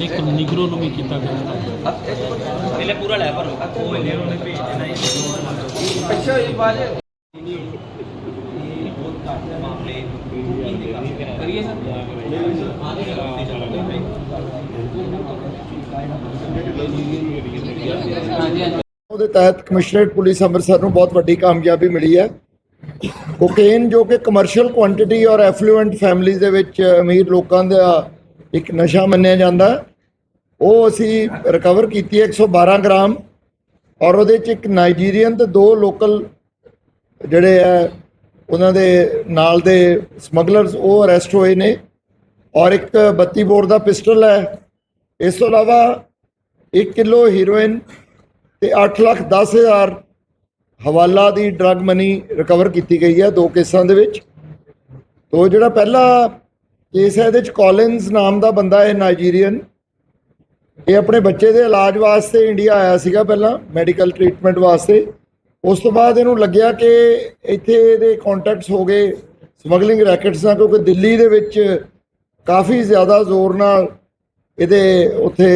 ਇੱਕ ਨਿਗਰੋ ਨੂੰ ਵੀ ਕੀਤਾ ਗਿਆ ਪਹਿਲੇ ਪੂਰਾ ਲੈ ਪਰ ਉਹ ਇਹਨੇ ਉਹਨੇ ਭੇਜਣਾ ਅੱਛਾ ਇਹ ਬਾਤ ਬਹੁਤ ਘੱਟ ਉਹਦੇ ਤਹਿਤ ਕਮਿਸ਼ਨਰੇਟ ਪੁਲਿਸ ਅੰਮ੍ਰਿਤਸਰ ਨੂੰ ਬਹੁਤ ਵੱਡੀ ਕਾਮਯਾਬੀ ਮਿਲੀ ਹੈ। ਕੋਕੇਨ ਜੋ ਕਿ ਕਮਰਸ਼ੀਅਲ ਕੁਆਂਟੀਟੀ ਔਰ ਐਫਲੂਐਂਟ ਫੈਮਿਲੀਜ਼ ਦੇ ਵਿੱਚ ਅਮੀਰ ਲੋਕਾਂ ਦਾ ਇੱਕ ਨਸ਼ਾ ਮੰਨਿਆ ਜਾਂਦਾ। ਉਹ ਅਸੀਂ ਰਿਕਵਰ ਕੀਤੀ ਹੈ 112 ਗ੍ਰਾਮ ਔਰ ਉਹਦੇ ਚ ਇੱਕ ਨਾਈਜੀਰੀਅਨ ਤੇ ਦੋ ਲੋਕਲ ਜਿਹੜੇ ਆ, ਉਹਨਾਂ ਦੇ ਨਾਲ ਦੇ ਸਮਗਲਰਸ ਉਹ ਅਰੈਸਟ ਹੋਏ ਨੇ ਔਰ ਇੱਕ 32 ਬੋਰ ਦਾ ਪਿਸਟਲ ਹੈ। ਇਸ ਤੋਂ ਇਲਾਵਾ 1 ਕਿਲੋ ਹੀਰੋਇਨ ਤੇ 8 ਲੱਖ 10 ਹਜ਼ਾਰ ਹਵਾਲਾ ਦੀ ਡਰਗ ਮਨੀ ਰਿਕਵਰ ਕੀਤੀ ਗਈ ਹੈ ਦੋ ਕੇਸਾਂ ਦੇ ਵਿੱਚ। ਤੋ ਜਿਹੜਾ ਪਹਿਲਾ ਕੇਸ ਹੈ, ਇਹਦੇ ਚ ਕੋਲਿਨਸ ਨਾਮ ਦਾ ਬੰਦਾ ਹੈ ਨਾਈਜੀਰੀਅਨ ਇਹ ਆਪਣੇ ਬੱਚੇ ਦੇ ਇਲਾਜ ਵਾਸਤੇ ਇੰਡੀਆ ਆਇਆ ਸੀਗਾ ਪਹਿਲਾਂ ਮੈਡੀਕਲ ਟ੍ਰੀਟਮੈਂਟ ਵਾਸਤੇ। ਉਸ ਤੋਂ ਬਾਅਦ ਇਹਨੂੰ ਲੱਗਿਆ ਕਿ ਇੱਥੇ ਇਹਦੇ ਕੰਟੈਕਟਸ ਹੋ ਗਏ ਸਮਗਲਿੰਗ ਰੈਕਟਸ ਨਾਲ, ਕਿਉਂਕਿ ਦਿੱਲੀ ਦੇ ਵਿੱਚ ਕਾਫੀ ਜ਼ਿਆਦਾ ਜ਼ੋਰ ਨਾਲ ਇਹਦੇ ਉੱਥੇ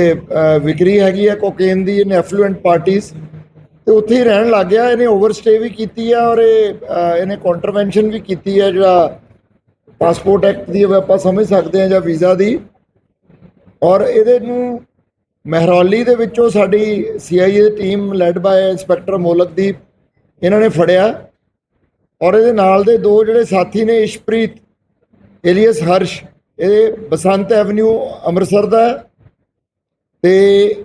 ਵਿਕਰੀ ਹੈਗੀ ਹੈ, ਕੋਕੇਨ ਦੀ ਇਨ ਐਫਲੂਐਂਟ ਪਾਰਟੀਆਂ ਤੇ ਉੱਥੇ ਹੀ ਰਹਿਣ ਲੱਗ ਗਿਆ, ਇਹਨੇ ਓਵਰਸਟੇ ਵੀ ਕੀਤੀ ਹੈ ਔਰ ਇਹ ਇਹਨੇ ਕੰਟਰਵੈਂਸ਼ਨ ਵੀ ਕੀਤੀ ਹੈ ਜਿਹੜਾ ਪਾਸਪੋਰਟ ਐਕਟ ਦੀ ਆਪਾਂ ਸਮਝ ਸਕਦੇ ਹਾਂ ਜਾਂ ਵੀਜ਼ਾ ਦੀ। ਔਰ ਇਹਦੇ ਨੂੰ ਮਹਿਰੌਲੀ ਦੇ ਵਿੱਚੋਂ ਸਾਡੀ CIA the team led by inspector Molakdeep, ਇਹਨਾਂ ਨੇ ਫੜਿਆ। ਔਰ ਇਹਦੇ ਨਾਲ ਦੇ ਦੋ ਜਿਹੜੇ ਸਾਥੀ ਨੇ, ਇਸ਼ਪ੍ਰੀਤ, ਏਲੀਅਸ ਹਰਸ਼, ਇਹ ਬਸੰਤ ਐਵਨਿਊ ਅੰਮ੍ਰਿਤਸਰ ਦਾ ਹੈ। ਤੇ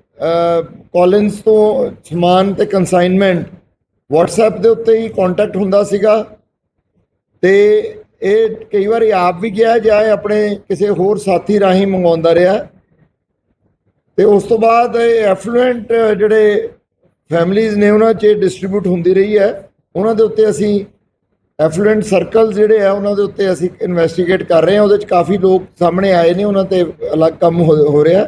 ਕਾਲਿੰਸ ਤੋਂ ਸਮਾਨ ਤੇ ਕੰਸਾਈਨਮੈਂਟ WhatsApp ਦੇ ਉੱਤੇ ਹੀ ਕੰਟੈਕਟ ਹੁੰਦਾ ਸੀਗਾ ਤੇ ਇਹ ਕਈ ਵਾਰੀ ਆਪ ਵੀ ਗਿਆ ਜਾਂ ਇਹ ਆਪਣੇ ਕਿਸੇ ਹੋਰ ਸਾਥੀ ਰਾਹੀਂ ਮੰਗਵਾਉਂਦਾ ਰਿਹਾ। ਤੇ ਉਸ ਤੋਂ ਬਾਅਦ ਇਹ ਐਫਲੂਐਂਟ ਜਿਹੜੇ ਫੈਮਲੀਆਂ ਨੇ ਉਹਨਾਂ 'ਚ ਡਿਸਟ੍ਰੀਬਿਊਟ ਹੁੰਦੀ ਰਹੀ ਹੈ। ਉਹਨਾਂ ਦੇ ਉੱਤੇ ਅਸੀਂ ਐਫਲੂਐਂਟ ਸਰਕਲ ਜਿਹੜੇ ਆ, ਉਹਨਾਂ ਦੇ ਉੱਤੇ ਅਸੀਂ ਇਨਵੈਸਟੀਗੇਟ ਕਰ ਰਹੇ ਹਾਂ। ਉਹਦੇ 'ਚ ਕਾਫੀ ਲੋਕ ਸਾਹਮਣੇ ਆਏ ਨੇ, ਉਹਨਾਂ ਤੇ ਅਲੱਗ ਕੰਮ ਹੋ ਹੋ ਰਿਹਾ।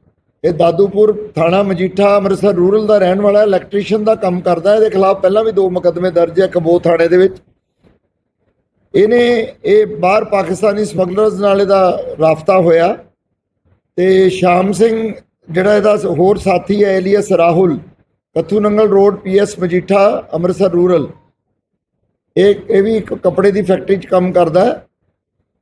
ਇਹ ਦਾਦੂਪੁਰ ਥਾਣਾ ਮਜੀਠਾ ਅੰਮ੍ਰਿਤਸਰ ਰੂਰਲ ਦਾ ਰਹਿਣ ਵਾਲਾ ਇਲੈਕਟ੍ਰੀਸ਼ੀਅਨ ਦਾ ਕੰਮ ਕਰਦਾ ਇਹਦੇ ਖਿਲਾਫ ਪਹਿਲਾਂ ਵੀ ਦੋ ਮੁਕੱਦਮੇ ਦਰਜ ਹੈ ਕਬੋ ਥਾਣੇ ਦੇ ਵਿੱਚ। ਇਹਨੇ ਇਹ ਬਾਹਰ ਪਾਕਿਸਤਾਨੀ ਸਮਗਲਰਸ ਨਾਲ ਇਹਦਾ ਰਾਫਤਾ ਹੋਇਆ। ਤੇ ਸ਼ਾਮ ਸਿੰਘ, ਜਿਹੜਾ ਇਹਦਾ ਹੋਰ ਸਾਥੀ ਹੈ, alias Rahul Katthu Nangal road PS Majitha, Amritsar rural. ਇਹ ਇਹ ਵੀ ਇੱਕ ਕੱਪੜੇ ਦੀ ਫੈਕਟਰੀ 'ਚ ਕੰਮ ਕਰਦਾ ਹੈ।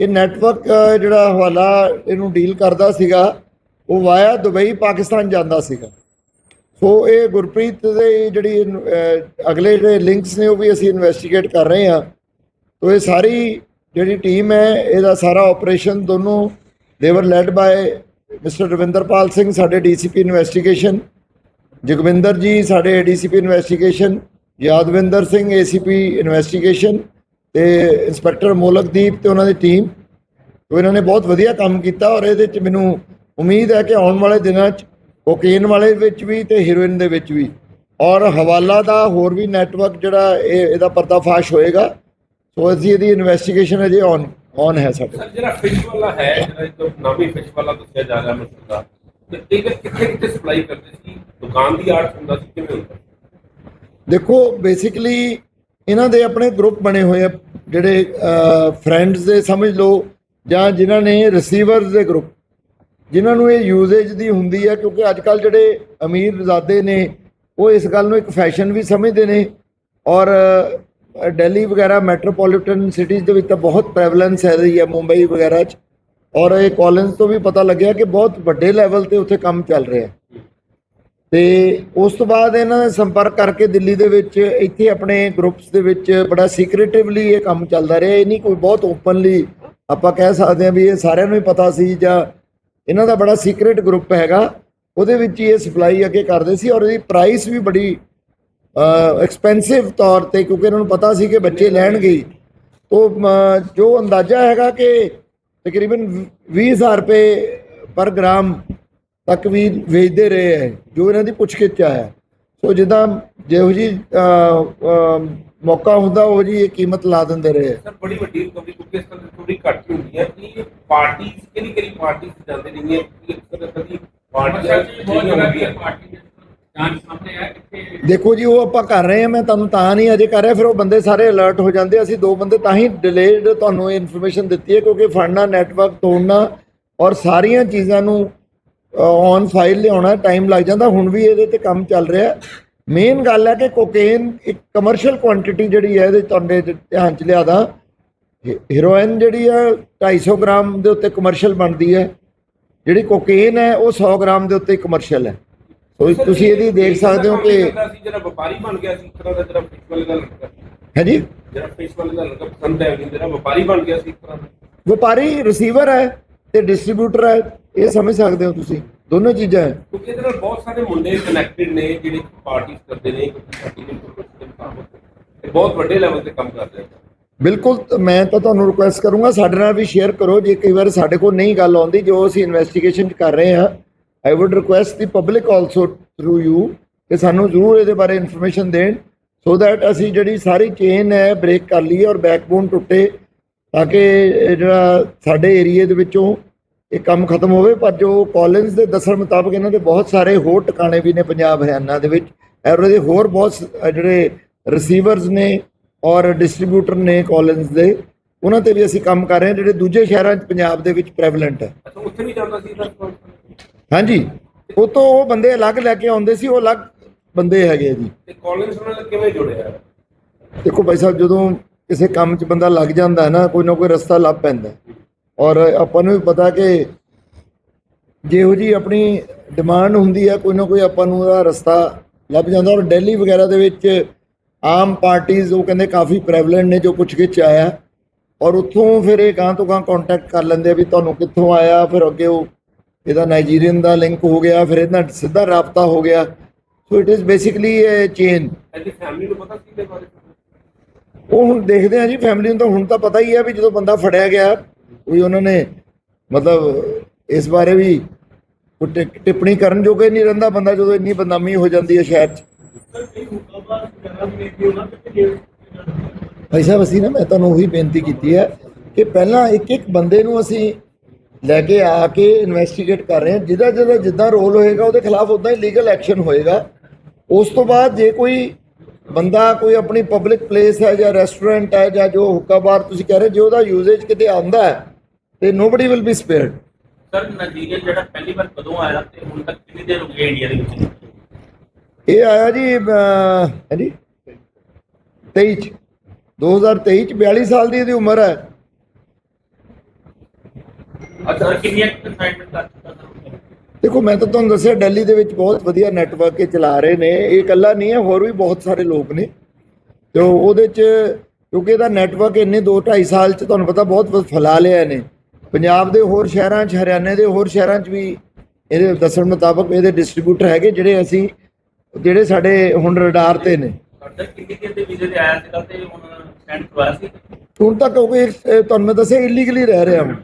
ਇਹ ਨੈਟਵਰਕ ਜਿਹੜਾ ਹਵਾਲਾ ਇਹਨੂੰ ਡੀਲ ਕਰਦਾ ਸੀਗਾ ਉਹ ਵਾਇਆ ਦੁਬਈ ਪਾਕਿਸਤਾਨ ਜਾਂਦਾ ਸੀਗਾ। ਸੋ ਇਹ ਗੁਰਪ੍ਰੀਤ ਦੇ ਜਿਹੜੀ ਅਹ, ਅਗਲੇ ਜਿਹੜੇ ਲਿੰਕਸ ਨੇ ਉਹ ਵੀ ਅਸੀਂ ਇਨਵੈਸਟੀਗੇਟ ਕਰ ਰਹੇ ਹਾਂ। ਤੋ ਇਹ ਸਾਰੀ ਜਿਹੜੀ ਟੀਮ ਹੈ ਇਹਦਾ ਸਾਰਾ ਆਪਰੇਸ਼ਨ ਦੋਨੋਂ ਦੇਵਰ led by mister Ravinderpal Singh ਸਾਡੇ ਡੀਸੀਪੀ ਇਨਵੈਸਟੀਗੇਸ਼ਨ ਜਗਵਿੰਦਰ ਜੀ ਸਾਡੇ ADCP investigation Yadvinder Singh ACP investigation ਤੇ ਇੰਸਪੈਕਟਰ ਮੋਲਕਦੀਪ ਤੇ ਉਹਨਾਂ ਦੀ ਟੀਮ ਇਹਨਾਂ ਨੇ ਬਹੁਤ ਵਧੀਆ ਕੰਮ ਕੀਤਾ ਔਰ ਇਹਦੇ ਚ ਮੈਨੂੰ ਉਮੀਦ ਹੈ ਕਿ ਆਉਣ ਵਾਲੇ ਦਿਨਾਂ ਚ ਕੋਕੇਨ ਵਾਲੇ ਵਿੱਚ ਵੀ ਤੇ ਹੀਰੋਇਨ ਦੇ ਵਿੱਚ ਵੀ। ਔਰ ਹਵਾਲਾ ਦਾ ਹੋਰ ਵੀ ਨੈਟਵਰਕ ਜਿਹੜਾ ਇਹ ਇਹਦਾ ਪਰਦਾਫਾਸ਼ ਹੋਏਗਾ। ਸੋ ਅਸੀਂ ਇਹਦੀ ਇਨਵੈਸਟੀਗੇਸ਼ਨ ਅਜੇ ਔਨ ਔਨ ਹੈ ਸਾਡੇ। ਸਰ ਜਿਹੜਾ ਫਿਸ਼ ਵਾਲਾ ਹੈ ਜਿਹੜਾ ਇੱਕ ਨਾਮੀ ਫਿਸ਼ ਵਾਲਾ ਦੱਸਿਆ ਜਾ ਰਿਹਾ ਮਸੂਦ ਦਾ ਤੇ ਇਹ ਕਿੱਥੇ ਕਿੱਥੇ ਸਪਲਾਈ ਕਰਦੇ ਸੀ? ਦੁਕਾਨ ਦੀ ਆੜਤ ਹੁੰਦਾ ਸੀ ਕਿਵੇਂ ਹੁੰਦਾ ਸੀ? ਦੇਖੋ ਬੇਸਿਕਲੀ ਇਹਨਾਂ ਦੇ ਆਪਣੇ ਗਰੁੱਪ ਬਣੇ ਹੋਏ ਆ ਜਿਹੜੇ ਫਰੈਂਡਸ ਦੇ ਸਮਝ ਲਓ। ਜਾਂ ਜਿਨ੍ਹਾਂ ਨੇ ਰਿਸੀਵਰਸ ਦੇ ਗਰੁੱਪ ਜਿਨ੍ਹਾਂ ਨੂੰ ਇਹ ਯੂਜ਼ੇਜ ਦੀ ਹੁੰਦੀ ਹੈ ਕਿਉਂਕਿ ਅੱਜ ਕੱਲ ਜਿਹੜੇ ਅਮੀਰ ਰਜ਼ਾਦੇ ਨੇ ਉਹ ਇਸ ਗੱਲ ਨੂੰ ਇੱਕ ਫੈਸ਼ਨ ਵੀ ਸਮਝਦੇ ਨੇ ਔਰ ਅ, ਦਿੱਲੀ ਵਗੈਰਾ ਮੈਟਰੋਪੋਲੀਟਨ ਸਿਟੀਜ਼ ਦੇ ਵਿੱਚ ਤਾਂ ਬਹੁਤ ਪ੍ਰੈਵਲੈਂਸ ਹੈ ਰਹੀ ਹੈ ਮੁੰਬਈ ਵਗੈਰਾ 'ਚ ਔਰ ਇਹ ਕਾਲਜ ਤੋਂ ਵੀ ਪਤਾ ਲੱਗਿਆ ਕਿ ਬਹੁਤ ਵੱਡੇ ਲੈਵਲ ਤੇ ਉੱਥੇ ਕੰਮ ਚੱਲ ਰਿਹਾ ਹੈ। ਤੇ ਉਸ ਤੋਂ ਬਾਅਦ ਇਹਨਾਂ ਨੇ ਸੰਪਰਕ ਕਰਕੇ ਦਿੱਲੀ ਦੇ ਵਿੱਚ ਇੱਥੇ ਆਪਣੇ ਗਰੁੱਪਸ ਦੇ ਵਿੱਚ ਬੜਾ ਸੀਕ੍ਰੀਟਿਵਲੀ ਇਹ ਕੰਮ ਚੱਲਦਾ ਰਿਹਾ ਇਹ ਨਹੀਂ ਕੋਈ ਬਹੁਤ ਓਪਨਲੀ ਆਪਾਂ ਕਹਿ ਸਕਦੇ ਹਾਂ ਵੀ ਇਹ ਸਾਰਿਆਂ ਨੂੰ ਹੀ ਪਤਾ ਸੀ ਜਾਂ ਇਹਨਾਂ ਦਾ ਬੜਾ ਸੀਕ੍ਰੀਟ ਗਰੁੱਪ ਹੈਗਾ, ਉਹਦੇ ਵਿੱਚ ਹੀ ਇਹ ਸਪਲਾਈ ਅੱਗੇ ਕਰਦੇ ਸੀ ਔਰ ਇਹਦੀ ਪ੍ਰਾਈਸ ਵੀ ਬੜੀ ਐਕਸਪੈਂਸਿਵ ਤੌਰ ਤੇ ਕਿਉਂਕਿ ਇਹਨਾਂ ਨੂੰ ਪਤਾ ਸੀ ਕਿ ਬੱਚੇ ਲੈਣਗੇ ਹੀ। ਜੋ ਅੰਦਾਜ਼ਾ ਹੈਗਾ ਕਿ ਤਕਰੀਬਨ 20000 ਰੁਪਏ ਪਰ ਗ੍ਰਾਮ ਤੱਕ ਵੀ ਵੇਚਦੇ ਰਹੇ ਹੈ, ਜੋ ਇਹਨਾਂ ਦੀ ਪੁੱਛਗਿੱਛ ਆਇਆ ਸੋ ਜਿੱਦਾਂ ਜਿਹੋ ਜੀ ਮੌਕਾ ਹੁੰਦਾ ਉਹ ਜੀ ਇਹ ਕੀਮਤ ਲਾ ਦਿੰਦੇ ਰਹੇ। ਸਰ ਬੜੀ ਵੱਡੀ ਰਿਕਵਰੀ ਕਿਉਂਕਿ ਇਸ ਤਰ੍ਹਾਂ ਰਿਕਵਰੀ ਘੱਟ ਹੀ ਹੁੰਦੀ ਹੈ ਕਿ ਪਾਰਟੀ ਕਿਹੜੀ ਕਿਹੜੀ ਪਾਰਟੀ ਜਾਂਦੇ ਨਹੀਂ ਹੈ ਕਿ ਅਕਸਰ ਕਦੀ ਪਾਰਟੀਆਂ ਜਿਹੜੀਆਂ ਹੁੰਦੀਆਂ। ਦੇਖੋ ਜੀ ਉਹ ਆਪਾਂ ਕਰ ਰਹੇ ਹਾਂ ਮੈਂ ਤੁਹਾਨੂੰ ਤਾਂ ਨਹੀਂ ਅਜੇ ਕਰ ਰਿਹਾ ਫਿਰ ਉਹ ਬੰਦੇ ਸਾਰੇ ਅਲਰਟ ਹੋ ਜਾਂਦੇ ਅਸੀਂ ਦੋ ਬੰਦੇ ਤਾਂ ਹੀ ਡਿਲੇਡ ਤੁਹਾਨੂੰ ਇਨਫੋਰਮੇਸ਼ਨ ਦਿੱਤੀ ਹੈ ਕਿਉਂਕਿ ਫੜਨਾ ਨੈਟਵਰਕ ਤੋੜਨਾ ਔਰ ਸਾਰੀਆਂ ਚੀਜ਼ਾਂ ਨੂੰ ਔਨ ਫਾਈਲ ਲਿਆਉਣਾ ਟਾਈਮ ਲੱਗ ਜਾਂਦਾ ਹੁਣ ਵੀ ਇਹਦੇ ਤੇ ਕੰਮ ਚੱਲ ਰਿਹਾ। ਮੇਨ ਗੱਲ ਹੈ ਕਿ ਕੋਕੇਨ ਇੱਕ ਕਮਰਸ਼ੀਅਲ ਕੁਆਂਟੀਟੀ ਜਿਹੜੀ ਹੈ ਇਹਦੇ ਤੁਹਾਡੇ ਧਿਆਨ ਚ ਲਿਆਦਾ। ਹੀਰੋਇਨ ਜਿਹੜੀ ਹੈ 250 ਗ੍ਰਾਮ ਦੇ ਉੱਤੇ ਕਮਰਸ਼ੀਅਲ ਬਣਦੀ ਹੈ। ਜਿਹੜੀ ਕੋਕੇਨ ਹੈ ਉਹ 100 ਗ੍ਰਾਮ ਦੇ ਉੱਤੇ ਕਮਰਸ਼ੀਅਲ ਹੈ। ਸੋ ਤੁਸੀਂ ਇਹਦੀ ਦੇਖ ਸਕਦੇ ਹੋ ਕਿ ਜਿਹੜਾ ਸੀ ਜਿਹੜਾ ਵਪਾਰੀ ਬਣ ਗਿਆ ਸੀ ਇੱਕ ਤਰ੍ਹਾਂ ਦਾ ਜਿਹੜਾ ਫਿਸ਼ ਵਾਲੇ ਦਾ ਲੜਕਾ ਹੈ ਜੀ ਜਿਹੜਾ ਫਿਸ਼ ਵਾਲੇ ਦਾ ਲੜਕਾ ਪਸੰਦ ਹੈ ਜਿਹੜਾ ਵਪਾਰੀ ਬਣ ਗਿਆ ਸੀ ਇੱਕ ਤਰ੍ਹਾਂ ਦਾ। ਵਪਾਰੀ ਰਿਸੀਵਰ ਹੈ ਤੇ ਡਿਸਟ੍ਰੀਬਿਊਟਰ ਹੈ ਇਹ ਸਮਝ ਸਕਦੇ ਹੋ ਤੁਸੀਂ। ਦੋਨੋਂ ਚੀਜ਼ਾਂ ਹੈ। ਕਿਉਂਕਿ ਇਹਦੇ ਨਾਲ ਬਹੁਤ ਸਾਰੇ ਮੁੰਡੇ ਕਨੈਕਟਡ ਨੇ ਜਿਹੜੇ ਪਾਰਟੀਆਂ ਕਰਦੇ ਨੇ ਪਾਰਟੀ ਦੇ ਮੁਤਾਬਕ ਇਹ ਬਹੁਤ ਵੱਡੇ ਲੈਵਲ ਤੇ ਕੰਮ ਕਰਦੇ ਨੇ। ਬਿਲਕੁਲ ਮੈਂ ਤਾਂ ਤੁਹਾਨੂੰ ਰਿਕੁਐਸਟ ਕਰੂੰਗਾ ਸਾਡੇ ਨਾਲ ਵੀ ਸ਼ੇਅਰ ਕਰੋ ਜੇ ਕਈ ਵਾਰ ਸਾਡੇ ਕੋਲ ਨਹੀਂ ਗੱਲ ਆਉਂਦੀ ਜੋ ਅਸੀਂ ਇਨਵੈਸਟੀਗੇਸ਼ਨ ਕਰ ਰਹੇ ਹਾਂ I would request the public also through you ਕਿ ਸਾਨੂੰ ਜ਼ਰੂਰ ਇਹਦੇ ਬਾਰੇ ਇਨਫੋਰਮੇਸ਼ਨ ਦੇਣ ਸੋ ਦੈਟ ਅਸੀਂ ਜਿਹੜੀ ਸਾਰੀ ਚੇਨ ਹੈ ਬ੍ਰੇਕ ਕਰ ਲਈਏ ਔਰ ਬੈਕਬੋਨ ਟੁੱਟੇ ਤਾਂ ਕਿ ਜਿਹੜਾ ਸਾਡੇ ਏਰੀਏ ਦੇ ਵਿੱਚੋਂ ਇਹ ਕੰਮ ਖਤਮ ਹੋਵੇ ਪਰ ਜੋ ਕਾਲਜ ਦੇ ਦੱਸਣ ਮੁਤਾਬਕ ਇਹਨਾਂ ਦੇ ਬਹੁਤ ਸਾਰੇ ਹੋਰ ਟਿਕਾਣੇ ਵੀ ਨੇ ਪੰਜਾਬ ਹਰਿਆਣਾ ਦੇ ਵਿੱਚ ਔਰ ਇਹਦੇ ਹੋਰ ਬਹੁਤ ਜਿਹੜੇ ਰਿਸੀਵਰਸ ਨੇ ਔਰ ਡਿਸਟ੍ਰੀਬਿਊਟਰ ਨੇ ਕਾਲਜ ਦੇ ਉਹਨਾਂ ਤੇ ਵੀ ਅਸੀਂ ਕੰਮ ਕਰ ਰਹੇ ਹਾਂ ਜਿਹੜੇ ਦੂਜੇ ਸ਼ਹਿਰਾਂ 'ਚ ਪੰਜਾਬ ਦੇ ਵਿੱਚ ਪ੍ਰੈਵਲੈਂਟ ਹੈ ਉੱਥੇ ਵੀ ਜਾਂਦਾ ਸੀ? ਹਾਂਜੀ ਉਹ ਤੋਂ ਉਹ ਬੰਦੇ ਅਲੱਗ ਲੈ ਕੇ ਆਉਂਦੇ ਸੀ ਉਹ ਅਲੱਗ ਬੰਦੇ ਹੈਗੇ ਜੀ ਤੇ ਕਾਲਜ ਨਾਲ ਕਿਵੇਂ ਜੁੜਿਆ? ਦੇਖੋ ਭਾਈ ਸਾਹਿਬ ਜਦੋਂ ਕਿਸੇ ਕੰਮ 'ਚ ਬੰਦਾ ਲੱਗ ਜਾਂਦਾ ਹੈ ਨਾ ਕੋਈ ਨਾ ਕੋਈ ਰਸਤਾ ਲੱਭ ਪੈਂਦਾ ਹੈ। ਔਰ ਆਪਾਂ ਨੂੰ ਵੀ ਪਤਾ ਕਿ ਜਿਹੋ ਜੀ ਆਪਣੀ ਡਿਮਾਂਡ ਹੁੰਦੀ ਹੈ ਕੋਈ ਨਾ ਕੋਈ ਆਪਾਂ ਨੂੰ ਉਹਦਾ ਰਸਤਾ ਲੱਭ ਜਾਂਦਾ। ਔਰ ਦਿੱਲੀ ਵਗੈਰਾ ਦੇ ਵਿੱਚ ਆਮ ਪਾਰਟੀਆਂ ਉਹ ਕਹਿੰਦੇ ਕਾਫੀ ਪ੍ਰੈਵਲੈਂਟ ਨੇ ਜੋ ਪੁੱਛ ਗਿੱਛ ਆਇਆ। ਔਰ ਉੱਥੋਂ ਫਿਰ ਇਹ ਗਾਂ ਤੋਂ ਗਾਂ ਕੰਟੈਕਟ ਕਰ ਲੈਂਦੇ ਆ ਵੀ ਤੁਹਾਨੂੰ ਕਿੱਥੋਂ ਆਇਆ ਫਿਰ ਅੱਗੇ ਉਹ ਇਹਦਾ ਨਾਈਜੀਰੀਅਨ ਦਾ ਲਿੰਕ ਹੋ ਗਿਆ ਫਿਰ ਇਹਦਾ ਸਿੱਧਾ ਰਾਬਤਾ ਹੋ ਗਿਆ। So it is basically a chain ਇਹਦੀ ਫੈਮਿਲੀ ਨੂੰ ਪਤਾ ਸੀ ਇਹਦੇ ਬਾਰੇ? ਉਹ ਹੁਣ ਦੇਖਦੇ ਆ ਜੀ ਫੈਮਿਲੀ ਨੂੰ ਤਾਂ ਹੁਣ ਤਾਂ ਪਤਾ ਹੀ ਹੈ ਵੀ ਜਦੋਂ ਬੰਦਾ ਫੜਿਆ ਗਿਆ ਕੋਈ ਉਹਨਾਂ ਨੇ ਮਤਲਬ ਇਸ ਬਾਰੇ ਵੀ ਕੋਈ ਟਿ- ਟਿੱਪਣੀ ਕਰਨ ਜੋਗੇ ਨਹੀਂ ਰਹਿੰਦਾ ਬੰਦਾ ਜਦੋਂ ਇੰਨੀ ਬਦਨਾਮੀ ਹੋ ਜਾਂਦੀ ਹੈ ਸ਼ਹਿਰ 'ਚ। ਭਾਈ ਸਾਹਿਬ, ਅਸੀਂ ਨਾ, ਮੈਂ ਤੁਹਾਨੂੰ ਉਹੀ ਬੇਨਤੀ ਕੀਤੀ ਹੈ ਕਿ ਪਹਿਲਾਂ ਇੱਕ ਇੱਕ ਬੰਦੇ ਨੂੰ ਅਸੀਂ ਲੈ ਕੇ ਆ ਕੇ ਇਨਵੈਸਟੀਗੇਟ ਕਰ ਰਹੇ ਹਾਂ। ਜਿਹਦਾ ਜਿਹਦਾ ਜਿੱਦਾਂ ਰੋਲ ਹੋਏਗਾ, ਉਹਦੇ ਖਿਲਾਫ ਉਦਾਂ ਹੀ ਲੀਗਲ ਐਕਸ਼ਨ ਹੋਏਗਾ। ਉਸ ਤੋਂ ਬਾਅਦ ਜੇ ਕੋਈ ਬੰਦਾ ਕੋਈ ਆਪਣੀ ਪਬਲਿਕ ਪਲੇਸ ਹੈ ਜਾਂ ਰੈਸਟੋਰੈਂਟ ਹੈ ਜਾਂ ਜੋ ਹੁੱਕਾ ਬਾਰ ਤੁਸੀਂ ਕਹਿ ਰਹੇ ਜੇ ਉਹਦਾ ਯੂਜ਼ੇਜ ਕਿਤੇ ਆਉਂਦਾ ਹੈ ਤੇ nobody will be spared sir ਨਜ਼ੀਰੀਆ ਜਿਹੜਾ ਪਹਿਲੀ ਵਾਰ ਕਦੋਂ ਆਇਆ ਤੇ ਹੁਣ ਤੱਕ ਕਿੰਨੀ ਦੇਰ ਹੋ ਗਈ ਇੰਡੀਆ ਦੇ ਵਿੱਚ? ਇਹ ਆਇਆ ਜੀ ਹਾਂਜੀ? 23 ਚ। 2023 ਚ 42 ਸਾਲ ਦੀ ਇਹਦੀ ਉਮਰ ਹੈ। ਅੱਛਾ ਕਿੰਨੀਆਂ ਕੰਸਾਈਨਮੈਂਟ ਕਰ ਚੁੱਕਾ ਸਰ ਦੇਖੋ ਮੈਂ ਤਾਂ ਤੁਹਾਨੂੰ ਦੱਸਿਆ ਦਿੱਲੀ ਦੇ ਵਿੱਚ ਬਹੁਤ ਵਧੀਆ ਨੈਟਵਰਕ ਇਹ ਚਲਾ ਰਹੇ ਨੇ। ਇਹ ਇਕੱਲਾ ਨਹੀਂ ਹੈ ਹੋਰ ਵੀ ਬਹੁਤ ਸਾਰੇ ਲੋਕ ਨੇ। ਤੇ ਉਹਦੇ ਚ ਕਿਉਂਕਿ ਇਹਦਾ ਨੈਟਵਰਕ ਇੰਨੇ 2 2.5 ਸਾਲ ਚ ਤੁਹਾਨੂੰ ਪਤਾ ਬਹੁਤ ਬਹੁਤ ਫੈਲਾ ਲਿਆ ਨੇ ਪੰਜਾਬ ਦੇ ਹੋਰ ਸ਼ਹਿਰਾਂ ਚ ਹਰਿਆਣੇ ਦੇ ਹੋਰ ਸ਼ਹਿਰਾਂ ਚ ਵੀ ਇਹਦੇ ਦੱਸਣ ਮੁਤਾਬਕ ਇਹਦੇ ਡਿਸਟ੍ਰੀਬਿਊਟਰ ਹੈਗੇ ਜਿਹੜੇ ਅਸੀਂ ਜਿਹੜੇ ਸਾਡੇ ਹੁਣ ਰਡਾਰ ਤੇ ਨੇ। ਹੁਣ ਸੈਂਡ ਕਰਵਾਇਆ ਸੀ? ਹੁਣ ਤੱਕ ਇਹ ਤੁਹਾਨੂੰ ਮੈਂ ਦੱਸਿਆ ਇਲੀਗਲੀ ਰਹਿ ਰਿਹਾ ਹੁਣ।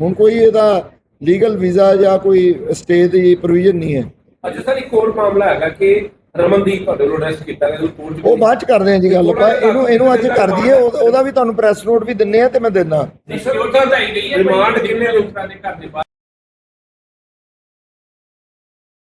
ਹੁਣ ਕੋਈ ਇਹਦਾ ਲੀਗਲ ਵੀਜ਼ਾ ਜਾਂ ਕੋਈ ਸਟੇ ਦੀ ਪ੍ਰੋਵੀਜ਼ਨ ਨਹੀਂ ਹੈ। ਅੱਛਾ ਸਰ ਇੱਕ ਹੋਰ ਮਾਮਲਾ ਹੈਗਾ ਕਿ ਰਮਨਦੀਪ ਤੁਹਾਡੇ ਨੂੰ ਅਰੈਸਟ ਕੀਤਾ ਗਿਆ ਕੋਰਟ 'ਚ ਉਹ ਬਾਅਦ ਚ ਕਰਦੇ ਹਾਂ ਜੀ ਗੱਲ ਆਪਾਂ। ਇਹਨੂੰ ਇਹਨੂੰ ਅੱਜ ਕਰ ਦਈਏ ਉਹ- ਉਹਦਾ ਵੀ ਤੁਹਾਨੂੰ ਪ੍ਰੈਸ ਨੋਟ ਵੀ ਦਿੰਨੇ ਆ ਤੇ ਮੈਂ ਸਰ ਉਹਦਾ ਰਿਮਾਂਡ ਕਿੰਨੇ ਲੋਕਾਂ ਦੇ ਘਰ ਦੇ ਬਾਹਰ